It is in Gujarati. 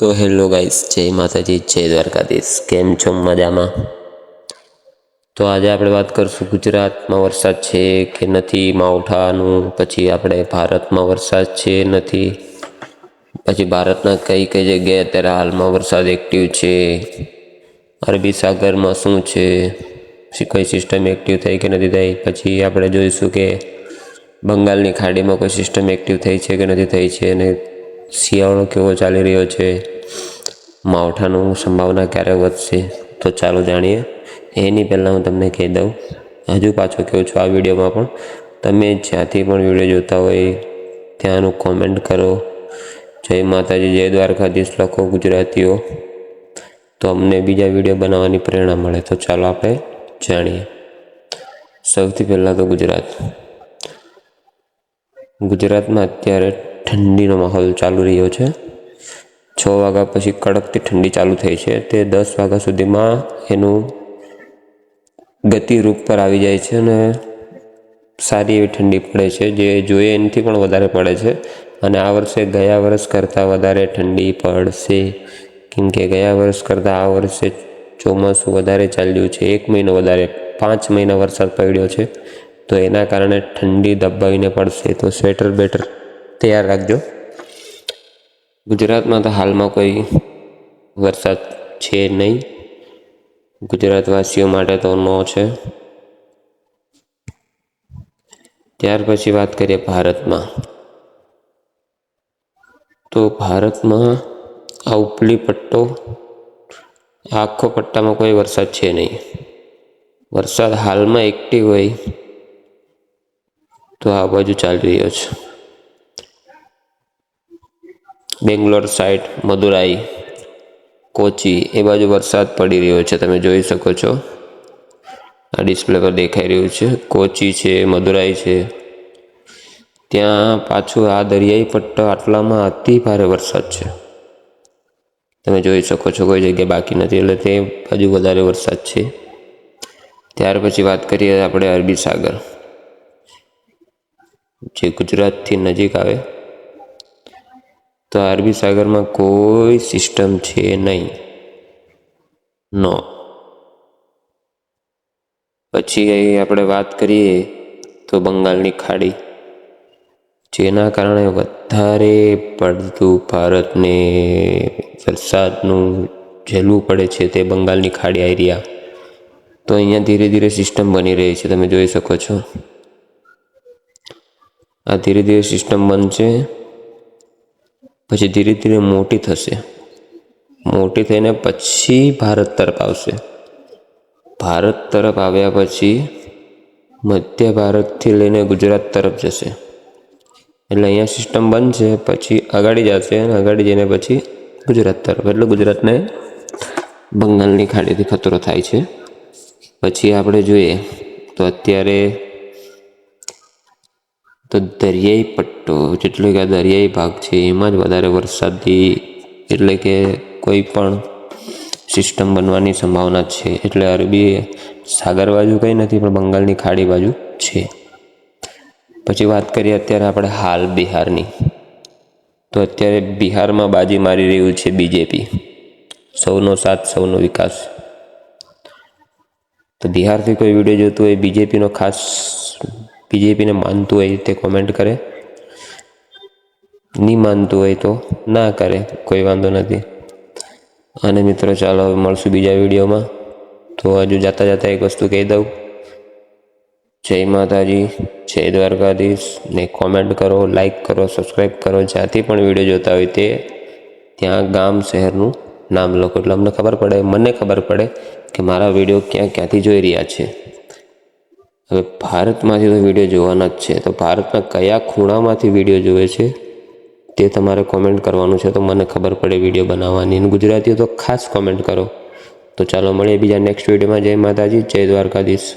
તો હેલો ગાઈસ, જય માતાજી, જય દ્વારકાધીશ. કેમ છો મજામાં? તો આજે આપણે વાત કરશું ગુજરાતમાં વરસાદ છે કે નથી, માવઠાનું, પછી આપણે ભારતમાં વરસાદ છે, નથી. પછી ભારતના કઈ કઈ જગ્યાએ અત્યારે હાલમાં વરસાદ એક્ટિવ છે? અરબી સાગરમાં શું છે? કોઈ સિસ્ટમ એક્ટિવ થઈ કે નથી થઈ? પછી આપણે જોઈશું કે બંગાળની ખાડીમાં કોઈ સિસ્ટમ એક્ટિવ થઈ છે કે નથી થઈ છે અને શિયાળો કેવો ચાલી રહ્યો છે? માવઠાનું સંભાવના ક્યારે વધશે? તો ચાલો જાણીએ. એની પહેલાં હું તમને કહી દઉં. હજુ પાછો કહું છું આ વિડીયોમાં પણ? તમે જ્યાંથી પણ વીડિયો જોતા હોય ત્યાંનું કોમેન્ટ કરો. જય માતાજી, જય દ્વારકાધીશ, લખો ગુજરાતીઓ. તો અમને બીજા વીડિયો બનાવવાની પ્રેરણા મળે. તો ચાલો આપણે જાણીએ. સૌથી પહેલાં તો ગુજરાત. ગુજરાતમાં અત્યારે ઠંડીનો માહોલ ચાલુ રહ્યો છે. છ વાગ્યા પછી કડકથી ઠંડી ચાલુ થઈ છે. તે દસ વાગ્યા સુધીમાં એનું ગતિરૂપ પર આવી જાય છે અને સારી એવી ઠંડી પડે છે. જે જોઈએ એનાથી પણ વધારે પડે છે. અને આ વર્ષે ગયા વર્ષ કરતાં વધારે ઠંડી પડશે. કેમ કે ગયા વર્ષ કરતાં આ વર્ષે ચોમાસું વધારે ચાલ્યું છે. એક મહિનો વધારે, પાંચ મહિના વરસાદ પડ્યો છે. તો એના કારણે ઠંડી દબાવીને પડશે. તો સ્વેટર બેટર તૈયાર રાખજો. ગુજરાતમાં તો હાલમાં કોઈ વરસાદ છે નહીં. ગુજરાતવાસીઓ માટે તો નો છે. ત્યાર પછી વાત કરીએ ભારતમાં. તો ભારતમાં આ ઉપલી પટ્ટો, આખો પટ્ટામાં કોઈ વરસાદ છે નહીં. વરસાદ હાલમાં એક્ટિવ હોય તો આ બાજુ ચાલી રહ્યો છે. બેંગ્લોર સાઈડ, મદુરાઈ, કોચી, એ બાજુ વરસાદ પડી રહ્યો છે. તમે જોઈ શકો છો. આ ડિસ્પ્લે પર દેખાઈ રહ્યું છે. કોચી છે, મદુરાઈ છે. ત્યાં પાછું આ દરિયાઈ પટ્ટો આટલામાં અતિ ભારે વરસાદ છે. તમે જોઈ શકો છો, કોઈ જગ્યાએ બાકી નથી. એટલે તે બાજુ વધારે વરસાદ છે. ત્યાર પછી વાત કરીએ આપણે અરબી સાગર, જે ગુજરાતથી નજીક આવે. તો અરબી સાગરમાં કોઈ સિસ્ટમ છે નહીં. નો પછી આપણે વાત કરીએ તો બંગાળની ખાડી. જેના કારણે વધારે પડતું ભારતને વરસાદનું ઝેલવું પડે છે તે બંગાળની ખાડી એરિયા તો અહીંયા ધીરે ધીરે સિસ્ટમ બની રહી છે, તમે જોઈ શકો છો. આ ધીરે ધીરે સિસ્ટમ બનશે. પછી ધીરે ધીરે મોટી થશે. મોટી થઈને પછી ભારત તરફ આવશે. ભારત તરફ આવ્યા પછી મધ્ય ભારતથી લઈને ગુજરાત તરફ જશે. એટલે અહીંયા સિસ્ટમ બનશે પછી આગળ જશે અને અગાડી જઈને પછી ગુજરાત તરફ. એટલે ગુજરાતને બંગાળની ખાડીથી ખતરો થાય છે. પછી આપણે જોઈએ તો અત્યારે તો દરિયાઈ પટ્ટો, જેટલો કે આ દરિયાઈ ભાગ છે, એમાં જ વધારે વરસાદી એટલે કે કોઈ પણ સિસ્ટમ બનવાની સંભાવના છે. એટલે અરબી સાગર બાજુ કંઈ નથી, પણ બંગાળની ખાડી બાજુ છે. પછી વાત કરીએ અત્યારે આપણે હાલ બિહારની. તો અત્યારે બિહારમાં બાજી મારી રહ્યું છે બીજેપી. સૌનો સાથ, સૌનો વિકાસ. તો બિહારથી કોઈ વીડિયો જોતું હોય, બીજેપીનો ખાસ બીજેપીને માનતું હોય તે કોમેન્ટ કરે. નહીં માનતું હોય તો ના કરે, કોઈ વાંધો નથી. અને મિત્રો, ચાલો હવે મળશું બીજા વિડીયોમાં. તો હજુ જાતા જાતા એક વસ્તુ કહી દઉં. જય માતાજી, જય દ્વારકાધીશ. ને કોમેન્ટ કરો લાઈક કરો સબસ્ક્રાઈબ કરો. જ્યાંથી પણ વીડિયો જોતા હોય તે ત્યાં ગામ શહેરનું નામ લખો. એટલે અમને ખબર પડે, મને ખબર પડે કે મારા વીડિયો ક્યાં ક્યાંથી જોઈ રહ્યા છે. હવે ભારતમાંથી તો વીડિયો જોવાના જ છે. તો ભારતના કયા ખૂણામાંથી વીડિયો જોવે છે તે તમારે કોમેન્ટ કરવાનું છે. તો મને ખબર પડે વીડિયો બનાવવાની. અને ગુજરાતીઓ તો ખાસ કોમેન્ટ કરો. તો ચાલો મળીએ બીજા નેક્સ્ટ વિડીયોમાં જય માતાજી, જય દ્વારકાધીશ.